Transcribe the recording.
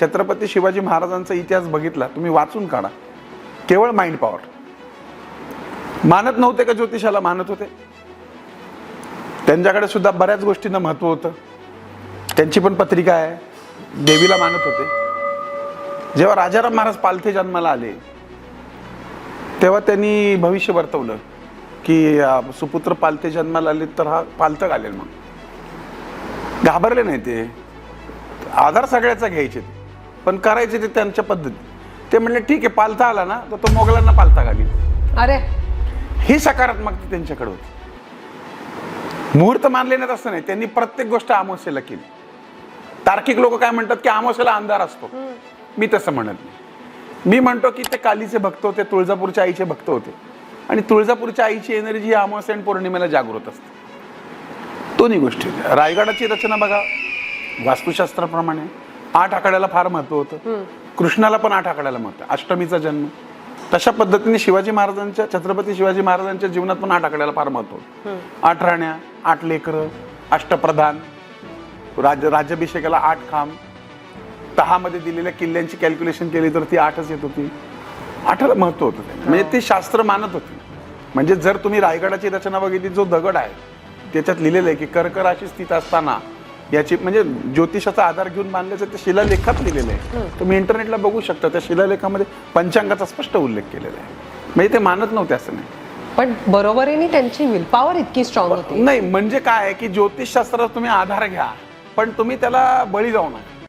छत्रपती शिवाजी महाराजांचा इतिहास बघितला तुम्ही वाचून काढा. केवळ माइंड पॉवर मानत नव्हते का ज्योतिषाला? मानत होते. त्यांच्याकडे सुद्धा बऱ्याच गोष्टींना महत्त्व होतं. त्यांची पण पत्रिका आहे. देवीला मानत होते. जेव्हा राजाराम महाराज पालथे जन्माला आले तेव्हा त्यांनी भविष्य वर्तवलं की सुपुत्र पालथे जन्माला आले तर हा पालथं घालेल मग. घाबरले नाही ते. आधार सगळ्याचा घ्यायचे पण करायचे ते त्यांच्या पद्धती. ते म्हणले ठीक आहे पालथा आला ना तर तो मोगलांना पालथा घालील अरे. ही सकारात्मकता त्यांच्याकडे होती. मुहूर्त मानले नाहीत असं नाही. त्यांनी प्रत्येक गोष्ट अमावस्येला केली. तार्किक लोक काय म्हणतात की अमावस्येला अंधार असतो. मी तसं म्हणत नाही. मी म्हणतो की ते कालीचे भक्त होते तुळजापूरच्या आईचे भक्त होते. आणि तुळजापूरच्या आईची एनर्जी ही अमावस्या आणि पौर्णिमेला जागृत असते. दोन्ही गोष्टी. रायगडाची रचना बघा. वास्तुशास्त्राप्रमाणे. आठ आकड्याला फार महत्त्व होतं. कृष्णाला पण आठ आकड्याला महत्त्व. अष्टमीचा जन्म. तशा पद्धतीने शिवाजी महाराजांच्या छत्रपती शिवाजी महाराजांच्या जीवनात पण आठ आकड्याला फार महत्त्व होतं. आठ राण्या आठ लेकरं अष्टप्रधान राज राज्याभिषेकाला आठ खांब. दहामध्ये दिलेल्या किल्ल्यांची कॅल्क्युलेशन केली तर ती आठच येत होती. आठाला महत्त्व होतं. म्हणजे ते शास्त्र मानत होते. म्हणजे जर तुम्ही रायगडाची रचना बघितली जो दगड आहे त्याच्यात लिहिलेलं आहे की कर्क राशी स्थित असताना याची म्हणजे ज्योतिषाचा आधार घेऊन बांधल्याचं ते शिलालेखात लिहिलेलं आहे. तुम्ही इंटरनेटला बघू शकता त्या शिलालेखामध्ये पंचांगाचा स्पष्ट उल्लेख केलेला आहे. म्हणजे ते मानत नव्हते असं नाही. पण बरोबरीने त्यांची विल पॉवर इतकी स्ट्रॉंग होती. नाही म्हणजे काय आहे की ज्योतिषशास्त्रात तुम्ही आधार घ्या पण तुम्ही त्याला बळी जाऊ नका.